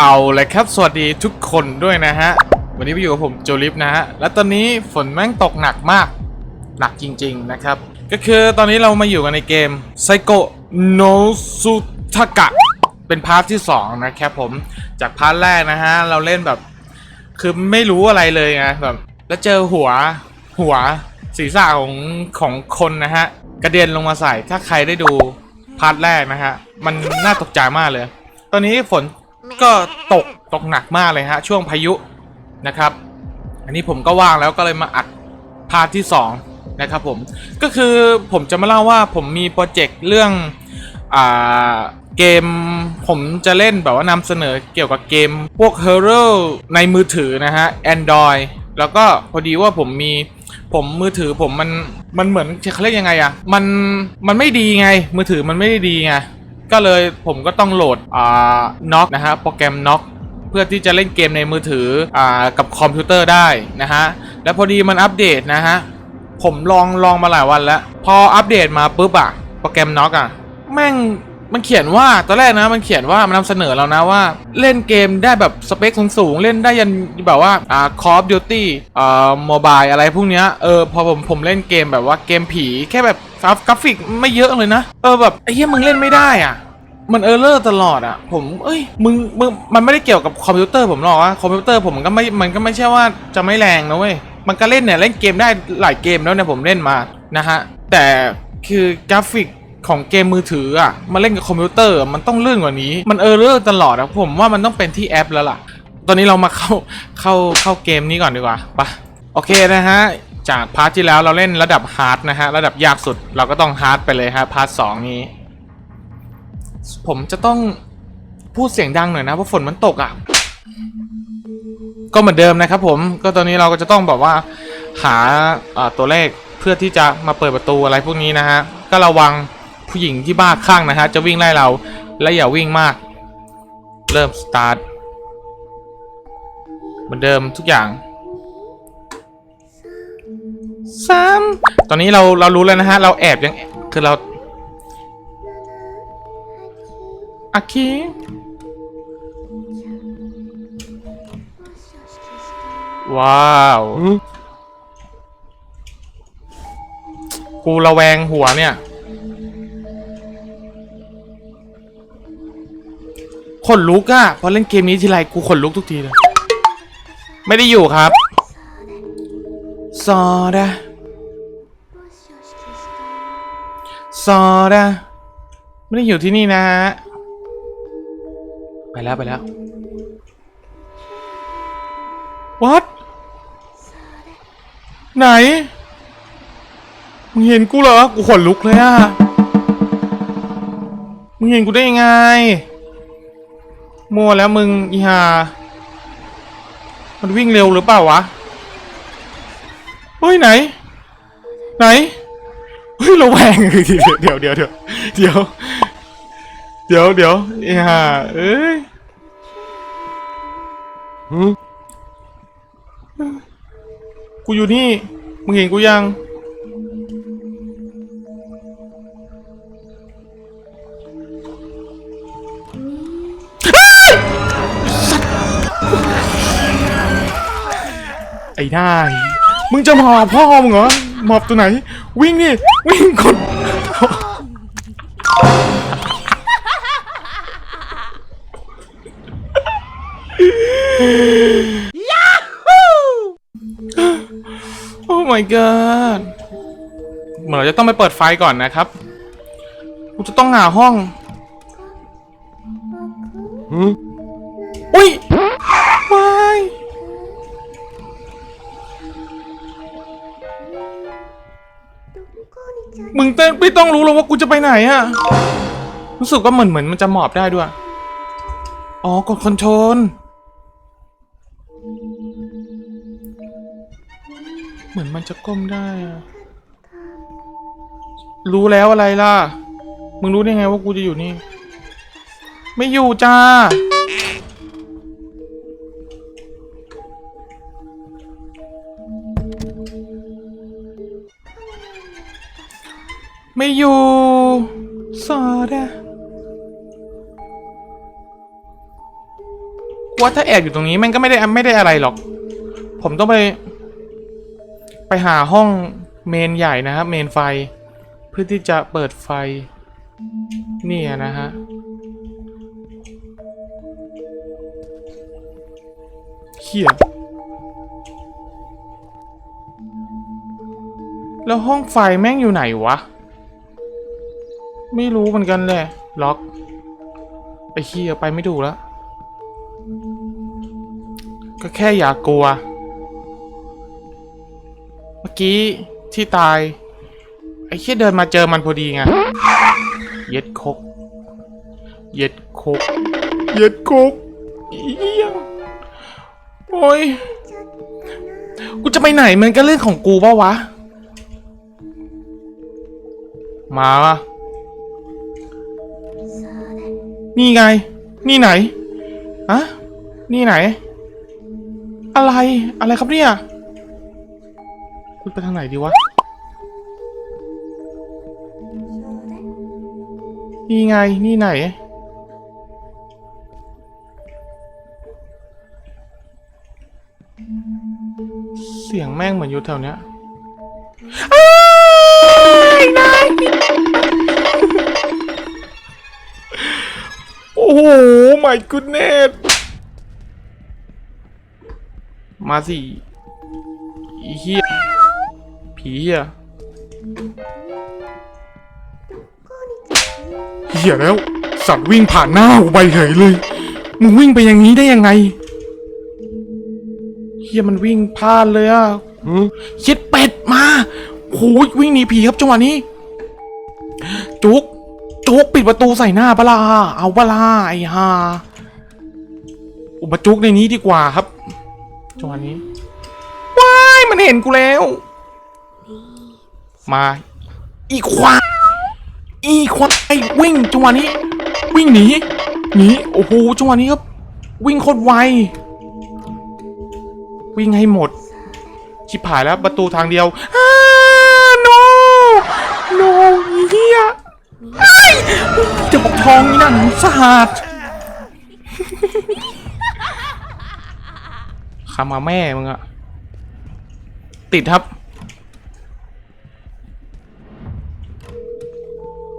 เอาเลยครับ สวัสดีทุกคนด้วยนะฮะ วันนี้ไปอยู่กับผมโจลิฟนะฮะ และตอนนี้ฝนแม่งตกหนักมาก หนักจริงๆนะครับ ก็คือตอนนี้เรามาอยู่กันในเกม Psycho no Sutaka เป็นพาร์ทที่ 2 นะครับผม จากพาร์ทแรกนะฮะ เราเล่นแบบ คือไม่รู้อะไรเลยไงแบบ แล้วเจอหัวหัวศีรษะของของคนนะฮะ กระเด็นลงมาใส่ ถ้าใครได้ดูพาร์ทแรกนะฮะ มันน่าตกใจมากเลย ตอนนี้ฝน ก็ตกตกหนักมากเลยฮะ ช่วงพายุนะครับ อันนี้ผมก็ว่างแล้วก็เลยมาอัดพาร์ทที่ 2 นะครับผม ก็คือผมจะมาเล่าว่าผมมีโปรเจกต์เรื่องอ่าเกมผมจะเล่นแบบว่านำเสนอเกี่ยวกับเกมพวก h o r o ในมือถือนะฮะ Android แล้วก็พอดีว่าผมมีผมมือถือผมมันมันเหมือนเขาเรียกยังไงอะมันมันไม่ดีไง มือถือมันไม่ได้ดีไง ก็เลยผมก็ต้องโหลดอ่าน็อกนะฮะโปรแกรมน็อกเพื่อที่จะเล่นเกมในมือถืออ่ากับคอมพิวเตอร์ได้นะฮะแล้วพอดีมันอัปเดตนะฮะผมลองลองมาหลายวันแล้ว พออัปเดตมาปุ๊บอะโปรแกรมน็อกอะแม่งมันเขียนว่าตอนแรกนะมันเขียนว่ามันนำเสนอเรานะว่า เล่นเกมได้แบบสเปคสูงๆ เล่นได้ยันแบบว่าอ่า Call of Duty อ่าโมบายอะไรพวกเนี้ยเออพอผมผมเล่นเกมแบบว่าเกมผีแค่แบบ กราฟกราฟิกไม่เยอะเลยนะ เออแบบไอ้เหี้ยมึงเล่นไม่ได้อะ มันเออร์เลอร์ตลอดอะ ผม เอ้ยมึงมึงมันไม่ได้เกี่ยวกับคอมพิวเตอร์ผมหรอกว่าคอมพิวเตอร์ผมมันก็ไม่มันก็ไม่ใช่ว่าจะไม่แรงนะเว้ยมันก็เล่นเนี่ยเล่นเกมได้หลายเกมแล้วเนี่ยผมเล่นมานะฮะแต่คือกราฟิกของเกมมือถืออะมาเล่นกับคอมพิวเตอร์มันต้องลื่นกว่านี้ มันเออร์เลอร์ตลอดอะผมว่ามันต้องเป็นที่แอปแล้วล่ะ ตอนนี้เรามาเข้าเข้าเข้าเกมนี้ก่อนดีกว่าไปะโอเคนะฮะ จากพาร์ทที่แล้วเราเล่นระดับฮาร์ดนะฮะ ระดับยากสุดเราก็ต้องฮาร์ดไปเลยฮะพาร์ทสองนี้ ผมจะต้องพูดเสียงดังหน่อยนะเพราะฝนมันตกอะ ก็เหมือนเดิมนะครับผมก็ตอนนี้เราก็จะต้องแบบว่าหาอ่าตัวเลขเพื่อที่จะมาเปิดประตูอะไรพวกนี้นะฮะ ก็ระวังผู้หญิงที่บ้าข้างนะฮะ จะวิ่งไล่เราและอย่าวิ่งมาก เริ่มสตาร์ทเหมือนเดิมทุกอย่าง สามตอนนี้เราเรารู้แล้วนะฮะ เราแอบยังคือเราอาคีว้าวกูระแวงหัวเนี่ย ขนลุกอะพอเล่นเกมนี้ทีไรกูขนลุกทุกทีเลย ไม่ได้อยู่ครับ ซอดา ซอดาไม่ได้อยู่ที่นี่นะฮะ ไปแล้วไปแล้ว what ไหน มึงเห็นกูเหรอ กูขนลุกเลยอะมึงเห็นกูได้ยังไง มัวแล้วมึงอีหา มันวิ่งเร็วหรือเปล่าวะ เฮ้ยไหน ไหน เฮ้ยเระแวงเดี๋ยวเดี๋ยวเดี๋ยวเดี๋ยวเดี๋ยวเดี๋ยวไอ้ห่าเอ้ยกูอยู่นี่ มึงเห็นกูยัง ไอ้ได้ มึงจะหมอบพ่อมึงเหรอ หมอบตัวไหน วิ่งนี่วิ่งคนโอ้ my god เหมือนเราจะต้องไปเปิดไฟก่อนนะครับกูจะต้องหาห้องอุ้ย มึงเต้นไม่ต้องรู้หรอกว่ากูจะไปไหนอะรู้สึกว่าเหมือนเหมือนมันจะหมอบได้ด้วย อ๋อกดคอนโทรลเหมือนมันจะก้มได้อะรู้แล้วอะไรล่ะ มึงรู้ได้ไงว่ากูจะอยู่นี่ ไม่อยู่จ้า ไม่อยู่สอดอะว่าถ้าแอบอยู่ตรงนี้มันก็ไม่ได้ไม่ได้อะไรหรอก ผมต้องไป ไปหาห้องเมนใหญ่นะครับเมนไฟ เพื่อที่จะเปิดไฟเนี่ยนะฮะเขียแล้วห้องไฟแม่งอยู่ไหนวะ ไม่รู้เหมือนกันเลยล็อกไอ้เฮียไปไม่ถูกแล้ว ก็แค่อย่ากลัว เมื่อกี้ที่ตาย ไอ้เฮียเดินมาเจอมันพอดีไง เย็ดคก เย็ดคก เย็ดคกเฮียโอ้ย กูจะไปไหนมันก็เรื่องของกูปะวะ มาวะ นี่ไง นี่ไหนอะนี่ไหน อะไร อะไรครับเนี่ยคุณไปทางไหนดีวะ นี่ไง นี่ไหน เสียงแม่งเหมือนอยู่แถวเนี้ยอ้ายนาย อ้โห my goodness มาสิอีเหี้ยผีเหี้ยเหี้ยแล้ว สัตว์วิ่งผ่านหน้ากูไปเฉยเลย มึงวิ่งไปอย่างนี้ได้ยังไงเฮียมันวิ่งพลาดเลยอะชิดเป็ดมาโอ้ยวิ่งหนีผีครับจังหวะนี้ จุก จุกปิดประตูใส่หน้าปะลาเอาปะลาไอ้ห่าอุปจุกในนี้ดีกว่าครับจังหวะนี้ว้ายมันเห็นกูแล้ว มา อีควายอีควายวิ่งจังหวะนี้ วิ่งหนีหนีโอ้โหจังหวะนี้ครับ วิ่งโคตรไววิ่งให้หมด ชิบหายแล้วประตูทางเดียวอ้า no no อีเหี้ยไอ้ย จะบอกทองนี่นั่นสหัสขามาแม่มึงอะติดครับ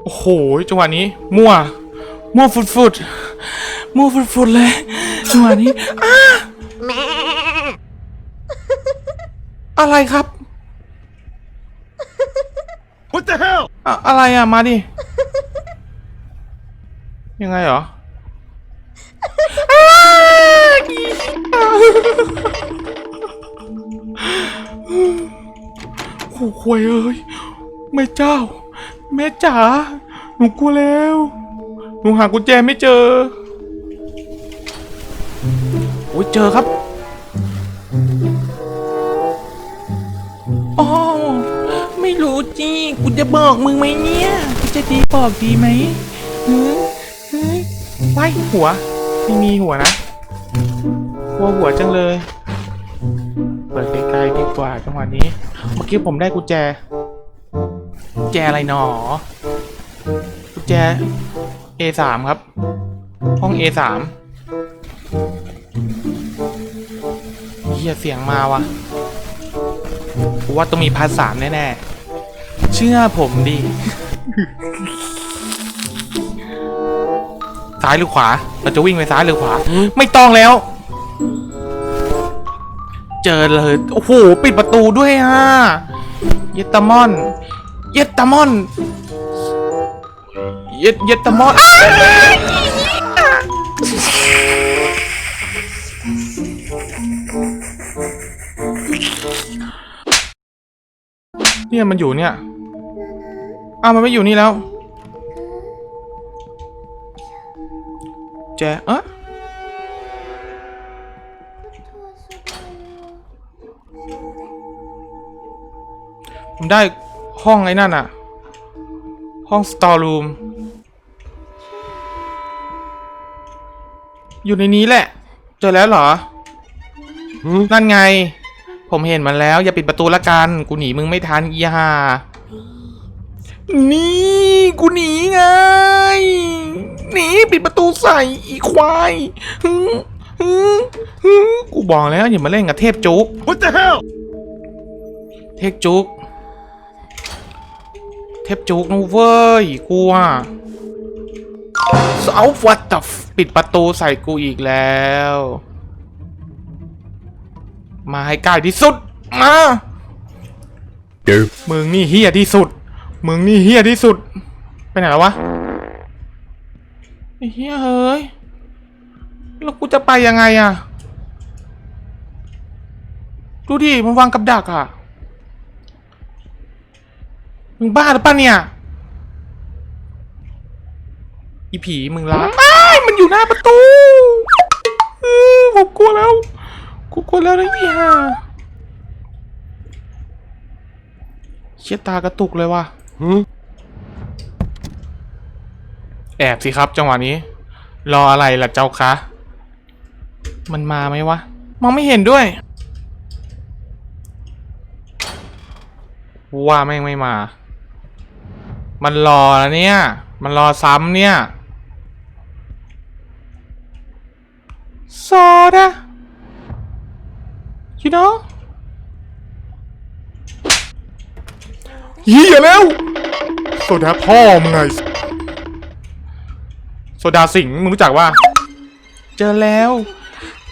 โอ้โห จังหวะนี้ มั่ว มั่วฟุดๆมั่วฟุดๆเลย จังหวะนี้อ้าอะไรครับ What the hell? อะอะไรอะมาดิ ยังไงเหรออ้าวอีโอ้โหวยเอ้ยแม่เจ้า แม่จ๋าหนูกลัวแล้ว หนูหากุญแจไม่เจอ โอ้ยเจอครับอ๋อไม่รู้จีกูจะบอกมึงไหมเนี่ยกูจะดีบอกดีไหมเฮ้ยเฮ้ ยไว้หัวไม่มีหัวนะกลัวหัวจังเลย เปิดไกลๆดีกว่าจังหวะนี้ เมื่อกี้ผมได้กุญแจ กุญแจอะไรหนอ กุญแจ A3 ครับ ห้อง A3 เฮียเสียงมาวะว่าต้องมีพาร์ทสามแน่ๆ เชื่อผมดิ ซ้ายหรือขวา เราจะวิ่งไปซ้ายหรือขวา ไม่ต้องแล้ว เจอเลย โอ้โห ปิดประตูด้วยอะเยตามอน เยตามอน เยเยตามอนอ้าวเนี่ยมันอยู่เนี่ย อ้าวมันไม่อยู่นี่แล้ว แจเอะผมได้ห้องไอ้นั่นอะห้องสตอร์รูมอยู่ในนี้แหละ เจอแล้วเหรอ นั่นไง ผมเห็นมันแล้ว อย่าปิดประตูละกัน กูหนีมึงไม่ทันอีห่านี่ กูหนีไง หนีปิดประตูใส่อีควายหึอื้ออื้อกูบอกแล้วอย่ามาเล่นกับเทพจุก What the hell? เทพจุก เทพจุกนะเว้ยกูอะเอาวัดแต่ปิดประตูใส่กูอีกแล้ว มาให้ใกล้ที่สุด มา Derp. มึงนี่เฮี้ยที่สุด มึงนี่เฮี้ยที่สุด ไปไหนแล้ววะ ไอ้เฮ้ยเฮ้ย แล้วกูจะไปยังไงอะดูดิ มันวางกับดักอะมึงบ้าหรือปะเนี่ย อีผีมึงละอ้ายมันอยู่หน้าประตูเออผมกลัวแล้ว กูกลัวแล้วนะอีห่าเชี่ยตากระตุกเลยว่ะ แอบสิครับจังหวะนี้ รออะไรล่ะเจ้าคะ มันมาไหมวะ มองไม่เห็นด้วย ว่าแม่งไม่มา มันรอแล้วเนี่ย มันรอซ้ำเนี่ยโซดา you know เฮียแล้วโซดาพ่อมึงไง ดาสิงห์มึงรู้จักว่า เจอแล้ว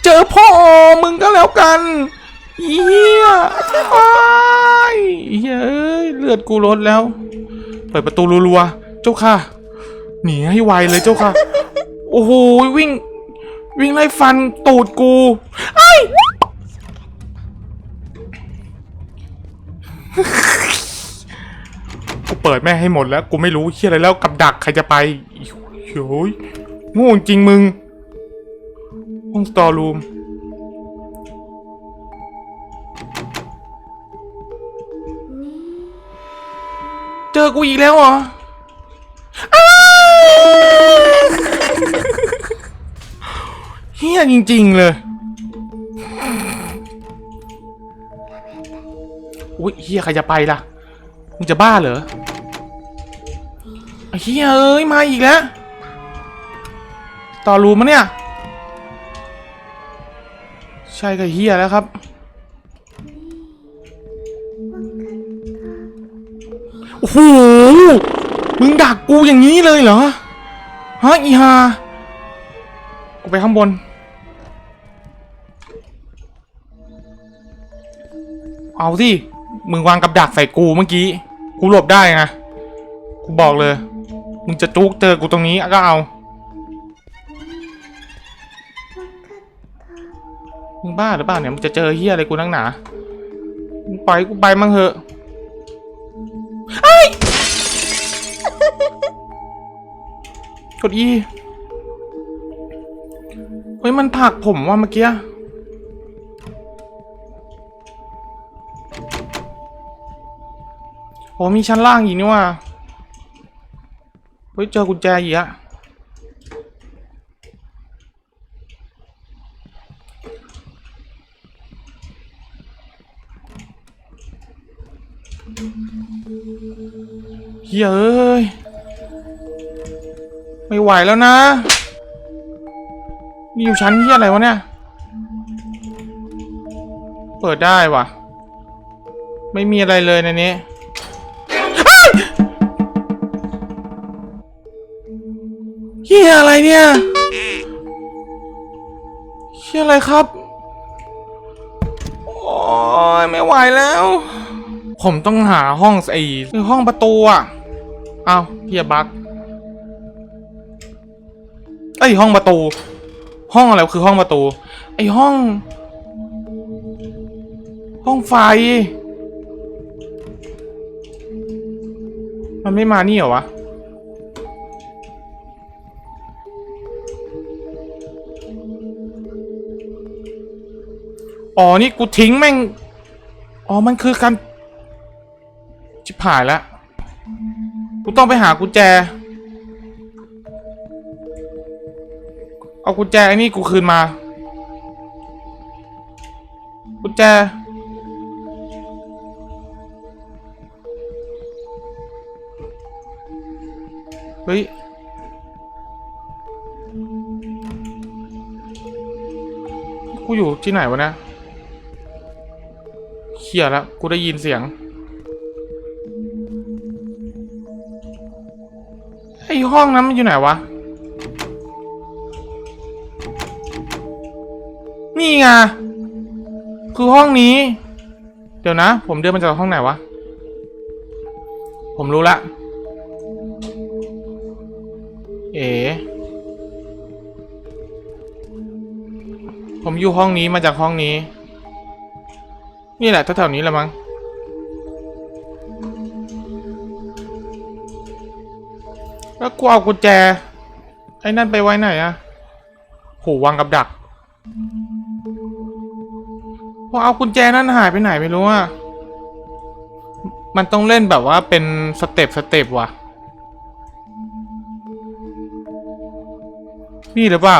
เจอพ่อมึงก็แล้วกันเฮียอ้ายเฮียเอ้ยเลือดกูลดแล้ว เปิดประตูรัวๆเจ้าค่ะ หนีให้ไวเลยเจ้าค่ะ โอ้โหวิ่ง วิ่งไล่ฟันตูดกูไอ้กูเปิดแม่ให้หมดแล้ว กูไม่รู้เฮียอะไรแล้วกับดักใครจะไป ยโง่จริงมึง ห้องสตอร์รูมเจอกูอีกแล้วเหรอเฮียจริง ๆ เลย อุ้ยเฮียใครจะไปล่ะ มึงจะบ้าเหรอเฮียเอ้ย มาอีกแล้ว ต่อรูมะเนี่ย ใช่กับเฮียแล้วครับ โอ้โห มึงดักกูอย่างนี้เลยเหรอ ฮะอีฮากูไปข้างบน เอาสิ มึงวางกับดักใส่กูเมื่อกี้ กูหลบได้ไง กูบอกเลย มึงจะจุกเจอกูตรงนี้ก็เอา มึงบ้าหรือเปล่าเนี่ยมึงจะเจอเฮียอะไรกูนักหนามึงปล่อยกูไปมั่งเหอะไอ้ยกดอีเฮ้ยมันผักผมว่าเมื่อกี้โอ้มีชั้นล่างอีกนี่ว่าเฮ้ยเจอกุญแจอีกอะ เฮ้ย ไม่ไหวแล้วนะ นี่อยู่ชั้นที่อะไรวะเนี่ย เปิดได้วะไม่มีอะไรเลยในนี้เฮียอะไรเนี่ยเฮียอะไรครับ โอ้ยไม่ไหวแล้ว ผมต้องหาห้องไอ้ห้องประตูอะเอ้าเฮียบักไอยห้องประตู ห้องอะไรคือห้องประตู ไอห้อง ห้องไฟ มันไม่มานี่เหรอวะอ๋อ นี่กูทิ้งแม่ง อ๋อ มันคือการ ชิบหายแล้วกูต้องไปหากุญแจ เอากุญแจไอ้นี่กูคืนมา กุญแจ เฮ้ย กูอยู่ที่ไหนวะนะเขี่ยแล้ว กูได้ยินเสียง ไอห้องนั้นมันอยู่ไหนวะ นี่ไง คือห้องนี้ เดี๋ยวนะ ผมเดินมาจากห้องไหนวะ ผมรู้ละ เอ๋ผมอยู่ห้องนี้มาจากห้องนี้ นี่แหละแถวๆนี้แหละมั้ง แล้วกูเอากุญแจ ไอ้นั่นไปไว้ไหนอะโหวางกับดักพอเอากุญแจนั่นหายไปไหนไม่รู้อะมันต้องเล่นแบบว่าเป็นสเต็ปสเต็ปว่ะ นี่หรือเปล่า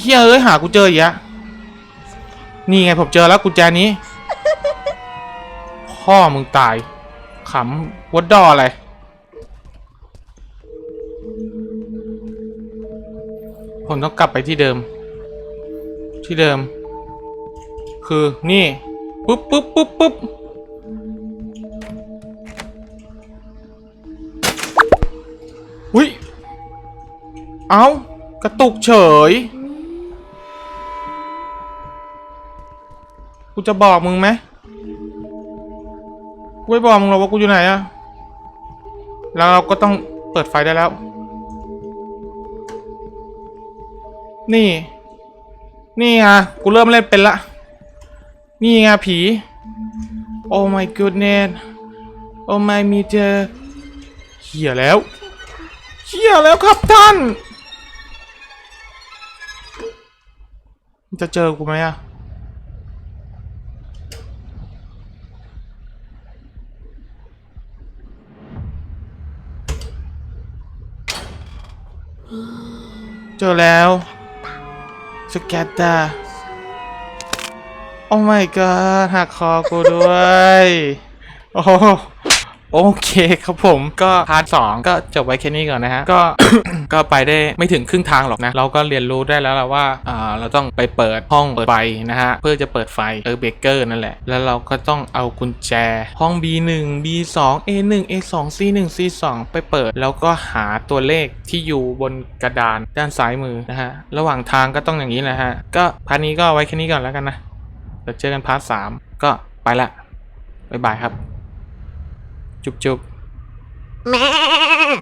เฮียเอ้ยหากูเจออีกอะนี่ไงผมเจอแล้วกุญแจนี้ พ่อมึงตาย ขำวัดดออะไรผมต้องกลับไปที่เดิม ที่เดิม คือนี่ปุ๊บปุ๊บปุ๊บปุ๊บอุ้ยเอากระตุกเฉย กูจะบอกมึงไหม กูไม่บอกมึงหรอกว่ากูอยู่ไหนอะแล้วเราก็ต้องเปิดไฟได้แล้ว นี่ นี่ไงกูเริ่มเล่นเป็นละ นี่ไงผี โอ้ my goodness โอ้ my meter เหี้ยแล้วเหี้ยแล้วครับท่าน จะเจอกูไหมอะ เจอแล้วสแกตตาโอ้ my god หักคอกูด้วย โอ้ โอเคครับผมก็พาร์ทสองก็จบไว้แค่นี้ก่อนนะฮะ ก็ ก็ไปได้ไม่ถึงครึ่งทางหรอกนะ เราก็เรียนรู้ได้แล้วละว่าอ่าเราต้องไปเปิดห้องเปิดไฟนะฮะ เพื่อจะเปิดไฟเออเบเกอร์นั่นแหละ แล้วเราก็ต้องเอากุญแจห้อง B1 B2 A1 A2 C1 C2 ไปเปิด แล้วก็หาตัวเลขที่อยู่บนกระดานด้านซ้ายมือนะฮะ ระหว่างทางก็ต้องอย่างนี้แหละฮะ ก็พาร์ทนี้ก็ไว้แค่นี้ก่อนแล้วกันนะเดี๋ยวเจอกันพาร์ทสามก็ไปละบ๊ายบายครับ Chúc chúc. Mẹ.